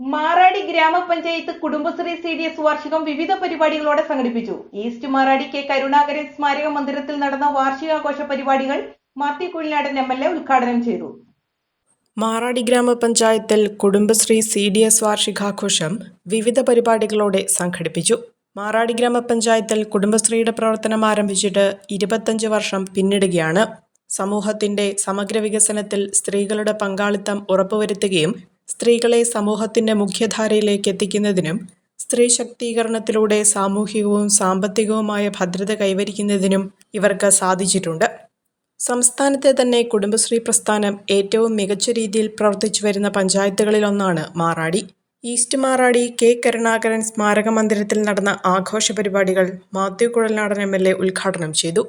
മാറാടി ഗ്രാമപഞ്ചായത്ത് Kudumbashree C D S വാർഷികം വിവിധ പരിപാടികളോടെ സംഘടിപ്പിച്ചു. ഈസ്റ്റ് മാറാടി കെ കരുണാകരൻ സ്മാരക മന്ദിരത്തിൽ നടന്ന വാർഷികാഘോഷ പരിപാടികൾ Mathew Kuzhinadan M L A ഉദ്ഘാടനം ചെയ്തു. മാറാടി ഗ്രാമപഞ്ചായത്തിൽ കുടുംബശ്രീ സി ഡി എസ് വാർഷികാഘോഷം വിവിധ പരിപാടികളോടെ സംഘടിപ്പിച്ചു. മാറാടി ഗ്രാമപഞ്ചായത്തിൽ കുടുംബശ്രീയുടെ പ്രവർത്തനം ആരംഭിച്ചിട്ട് ഇരുപത്തഞ്ച് വർഷം പിന്നിടുകയാണ്. സമൂഹത്തിന്റെ സമഗ്ര വികസനത്തിൽ സ്ത്രീകളുടെ പങ്കാളിത്തം ഉറപ്പുവരുത്തുകയും സ്ത്രീകളെ സമൂഹത്തിന്റെ മുഖ്യധാരയിലേക്ക് എത്തിക്കുന്നതിനും സ്ത്രീ ശാക്തീകരണത്തിലൂടെ സാമൂഹികവും സാമ്പത്തികവുമായ ഭദ്രത കൈവരിക്കുന്നതിനും ഇവർക്ക് സാധിച്ചിട്ടുണ്ട്. സംസ്ഥാനത്തെ തന്നെ കുടുംബശ്രീ പ്രസ്ഥാനം ഏറ്റവും മികച്ച രീതിയിൽ പ്രവർത്തിച്ചു വരുന്ന പഞ്ചായത്തുകളിലൊന്നാണ് മാറാടി. ഈസ്റ്റ് മാറാടി കെ കരുണാകരൻ സ്മാരക മന്ദിരത്തിൽ നടന്ന ആഘോഷ പരിപാടികൾ Mathew Kuzhalnadan M L A ഉദ്ഘാടനം ചെയ്തു.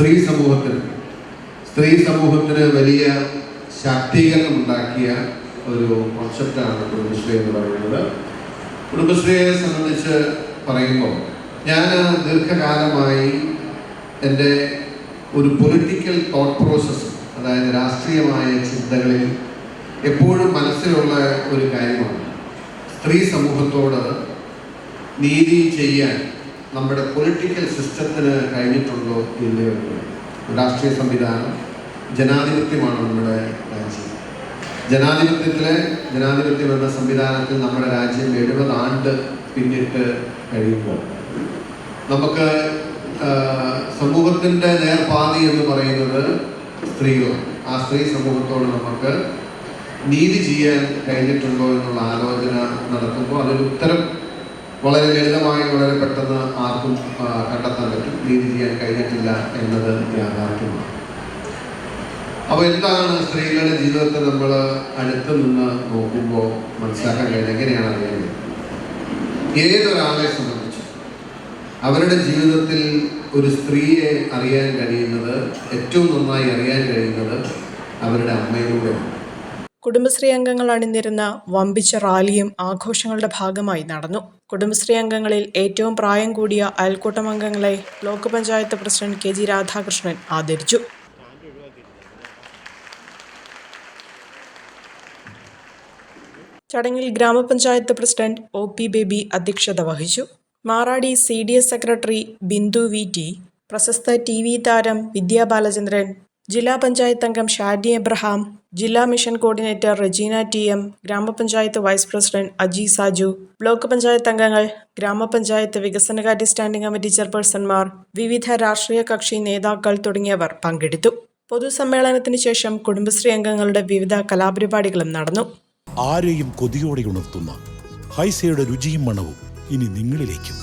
സ്ത്രീ സമൂഹത്തിന് സ്ത്രീ സമൂഹത്തിന് വലിയ ശാക്തീകരണം ഉണ്ടാക്കിയ ഒരു കോൺസെപ്റ്റാണ് കുടുംബശ്രീ എന്ന് പറയുന്നത്. കുടുംബശ്രീയെ സംബന്ധിച്ച് പറയുമ്പോൾ ഞാൻ ദീർഘകാലമായി എന്റെ ഒരു പൊളിറ്റിക്കൽ തോട്ട് പ്രോസസ്സ് അതായത് രാഷ്ട്രീയമായ ചിന്തകളിൽ എപ്പോഴും മനസ്സിലുള്ള ഒരു കാര്യമാണ്. സ്ത്രീ സമൂഹത്തോട് നീതി ചെയ്യാൻ നമ്മുടെ പൊളിറ്റിക്കൽ സിസ്റ്റത്തിന് കഴിഞ്ഞിട്ടുണ്ടോ ഇല്ലയോ. രാഷ്ട്രീയ സംവിധാനം ജനാധിപത്യമാണ് നമ്മുടെ രാജ്യം ജനാധിപത്യത്തിലെ ജനാധിപത്യം എന്ന സംവിധാനത്തിൽ നമ്മുടെ രാജ്യം എഴുപത് ആണ്ട് പിന്നിട്ട് കഴിയുമ്പോൾ നമുക്ക് സമൂഹത്തിന്റെ നേർപാതി എന്ന് പറയുന്നത് സ്ത്രീകളാണ് ആ സ്ത്രീ സമൂഹത്തോട് നമുക്ക് നീതി ചെയ്യാൻ കഴിഞ്ഞിട്ടുണ്ടോ എന്നുള്ള ആലോചന നടത്തുമ്പോൾ അതിന് ഉത്തരം വളരെ ലളിതമായി വളരെ പെട്ടെന്ന് ആർക്കും കണ്ടെത്താൻ പറ്റും. നീതി ചെയ്യാൻ കഴിഞ്ഞിട്ടില്ല എന്നത് യാഥാർത്ഥ്യമാണ്. അപ്പോൾ എന്താണ് സ്ത്രീകളുടെ ജീവിതത്തെ നമ്മൾ അടുത്ത് നിന്ന് നോക്കുമ്പോൾ മനസ്സിലാക്കാൻ കഴിയുന്നത്? എങ്ങനെയാണ് അറിയുന്നത് ഏതൊരാളെ സംബന്ധിച്ച്? അവരുടെ ജീവിതത്തിൽ ഒരു സ്ത്രീയെ അറിയാൻ കഴിയുന്നത് ഏറ്റവും നന്നായി അറിയാൻ കഴിയുന്നത് അവരുടെ അമ്മയിലൂടെയാണ്. കുടുംബശ്രീ അംഗങ്ങൾ അണിനിരുന്ന വമ്പിച്ച റാലിയും ആഘോഷങ്ങളുടെ ഭാഗമായി നടന്നു. കുടുംബശ്രീ അംഗങ്ങളിൽ ഏറ്റവും പ്രായം കൂടിയ അയൽക്കൂട്ടം അംഗങ്ങളെ block panchayat president K G Radhakrishnan ആദരിച്ചു. ചടങ്ങിൽ grama panchayat president O P Baby അധ്യക്ഷത വഹിച്ചു. Maradi C D S secretary Bindu V T പ്രശസ്ത ടി വി താരം വിദ്യാ ബാലചന്ദ്രൻ ജില്ലാ പഞ്ചായത്ത് അംഗം ഷാഡി എബ്രഹാം ജില്ലാ mission coordinator Regina T M grama panchayat vice president Aji Saju block panchayat അംഗങ്ങൾ ഗ്രാമപഞ്ചായത്ത് വികസനകാര്യ സ്റ്റാൻഡിംഗ് കമ്മിറ്റി ചെയർപേഴ്സൺമാർ വിവിധ രാഷ്ട്രീയ കക്ഷി നേതാക്കൾ തുടങ്ങിയവർ പങ്കെടുത്തു. പൊതുസമ്മേളനത്തിന് ശേഷം കുടുംബശ്രീ അംഗങ്ങളുടെ വിവിധ കലാപരിപാടികളും നടന്നു. ആരെയും കൊതിയോടെ ഉണർത്തുന്ന ഹൈസയുടെ രുചിയും മണവും ഇനി നിങ്ങളിലേക്കും.